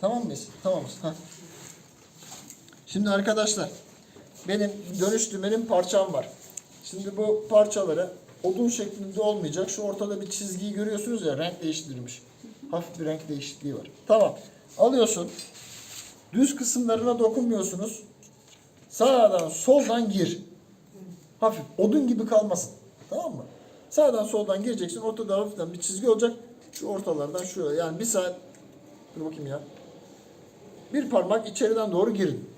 Tamam mıyız? Tamamız. Heh. Şimdi arkadaşlar benim dönüş dümenim parçam var. Şimdi bu parçaları odun şeklinde olmayacak. Şu ortada bir çizgiyi görüyorsunuz ya renk değiştirmiş. Hafif bir renk değişikliği var. Tamam. Alıyorsun. Düz kısımlarına dokunmuyorsunuz. Sağdan soldan gir. Hafif odun gibi kalmasın. Tamam mı? Sağdan soldan gireceksin. Ortada hafiften bir çizgi olacak. Şu ortalardan şuraya. Yani bir saat Dur bakayım ya. Bir parmak içeriden doğru girin.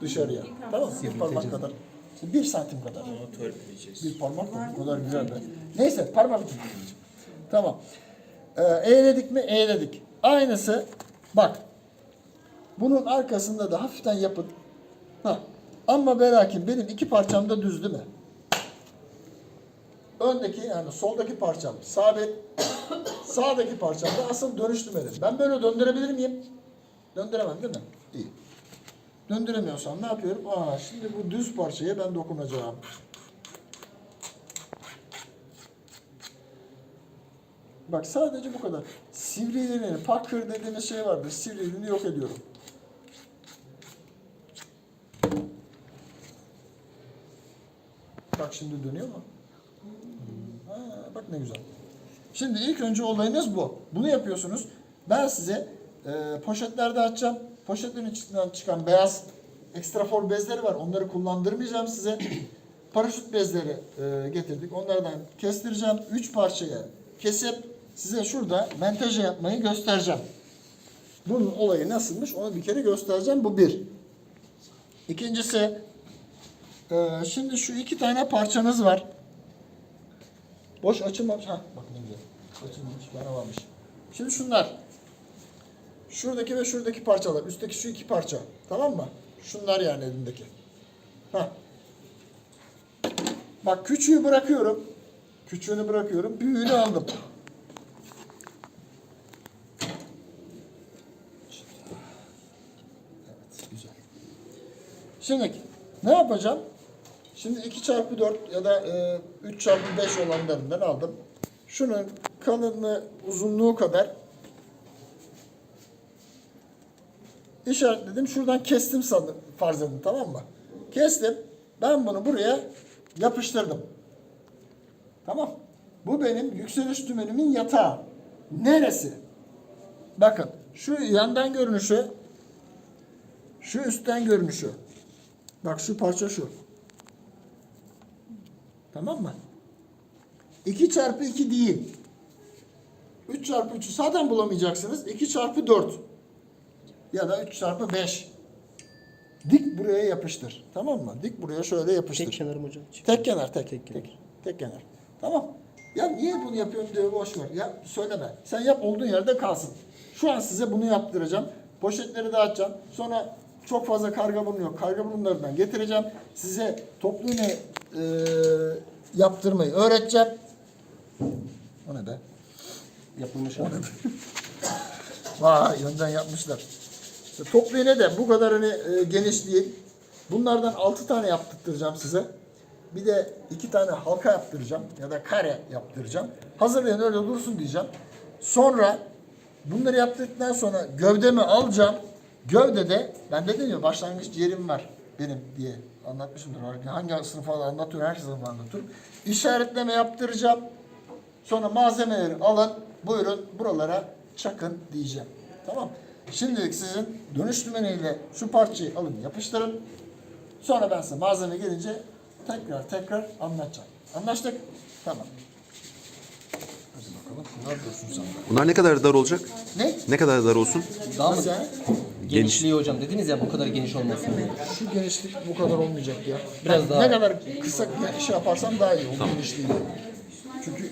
Dışarıya. Tamam mı? Bir parmak kadar. İşte Bir santim kadar. Bir parmak mı? Bu kadar güzel be. Neyse parmak için. Tamam. Ee, eğledik mi? Eğledik. Aynısı bak. Bunun arkasında da hafiften yapın. Ha. Ama ve lakin benim iki parçam da düz değil mi? Öndeki yani soldaki parçam sabit. Sağdaki parçam da asıl dönüş düğmeli. Ben böyle döndürebilir miyim? Döndüremem değil mi? İyi. Döndüremiyorsam ne yapıyorum? Aa, şimdi bu düz parçaya ben dokunacağım. Bak sadece bu kadar. Sivriliğini, pakır dediğimiz şey vardır. Sivriliğini yok ediyorum. Bak şimdi dönüyor mu? Ha, bak ne güzel. Şimdi ilk önce olayınız bu. Bunu yapıyorsunuz. Ben size e, poşetlerde açacağım. Poşetlerin içinden çıkan beyaz ekstrafor bezleri var. Onları kullandırmayacağım size. Paraşüt bezleri e, getirdik. Onlardan kestireceğim. Üç parçaya kesip size şurada menteje yapmayı göstereceğim. Bunun olayı nasılmış onu bir kere göstereceğim. Bu bir. İkincisi e, şimdi şu iki tane parçanız var. Boş açılmamış. Ha bak ne güzel. Açılmamış. Bana varmış. Şimdi şunlar. Şuradaki ve şuradaki parçalar. Üstteki şu iki parça. Tamam mı? Şunlar yani elimdeki. Ha. Bak küçüğü bırakıyorum. Küçüğünü bırakıyorum. Büyüğünü aldım. Evet, güzel. Şimdi ne yapacağım? Şimdi 2 çarpı 4 ya da e, 3 çarpı 5 olanlarından aldım. Şunun kalınlığı, uzunluğu kadar işaretledim. Şuradan kestim sandım, farz edin tamam mı? Kestim. Ben bunu buraya yapıştırdım. Tamam. Bu benim yükseliş dümenimin yatağı. Neresi? Bakın şu yandan görünüşü, şu üstten görünüşü. Bak şu parça şu. Tamam mı? 2 çarpı 2 değil. 3 çarpı 3'ü zaten bulamayacaksınız. 2 çarpı 4. Ya da 3 çarpı 5. Dik buraya yapıştır. Tamam mı? Dik buraya şöyle yapıştır. Tek kenarım hocam. Tek kenar, tek. Tek Tek, kenar. tek, kenar. Tamam. Ya niye bunu yapıyorum diye boş ver. Ya söyleme. Sen yap olduğun yerde kalsın. Şu an size bunu yaptıracağım. Poşetleri dağıtacağım. Sonra çok fazla karga burnu yok. Karga burunlarından getireceğim. Size toplu iğne e, yaptırmayı öğreteceğim. O ne be? Yapılmış abi. Vay önden yapmışlar. Toplu iğne bu kadar hani e, geniş değil. Bunlardan 6 tane yaptıracağım size. Bir de iki tane halka yaptıracağım ya da kare yaptıracağım. Hazırlayın öyle dursun diyeceğim. Sonra bunları yaptırdıktan sonra gövdemi alacağım. Gövdede ben dedim ya başlangıç yerim var benim diye anlatmışımdır. Hangi sınıfa anlatıyorum her sınıfa anlatıyorum. İşaretleme yaptıracağım. Sonra malzemeleri alın, buyurun buralara çakın diyeceğim. Tamam. Şimdilik sizin dönüş dümeniyle şu parçayı alın yapıştırın. Sonra ben size malzeme gelince tekrar tekrar anlatacağım. Anlaştık? Tamam. Hadi bakalım şunlar dursun sende. Bunlar ne kadar dar olacak? Ne? Ne kadar dar olsun? Daha mı? Nasıl yani? Genişliği hocam dediniz ya bu kadar geniş olmasın diye. Şu genişlik bu kadar olmayacak ya. Biraz Ben daha- Ne kadar kısa şey yaparsam daha iyi. O genişliği.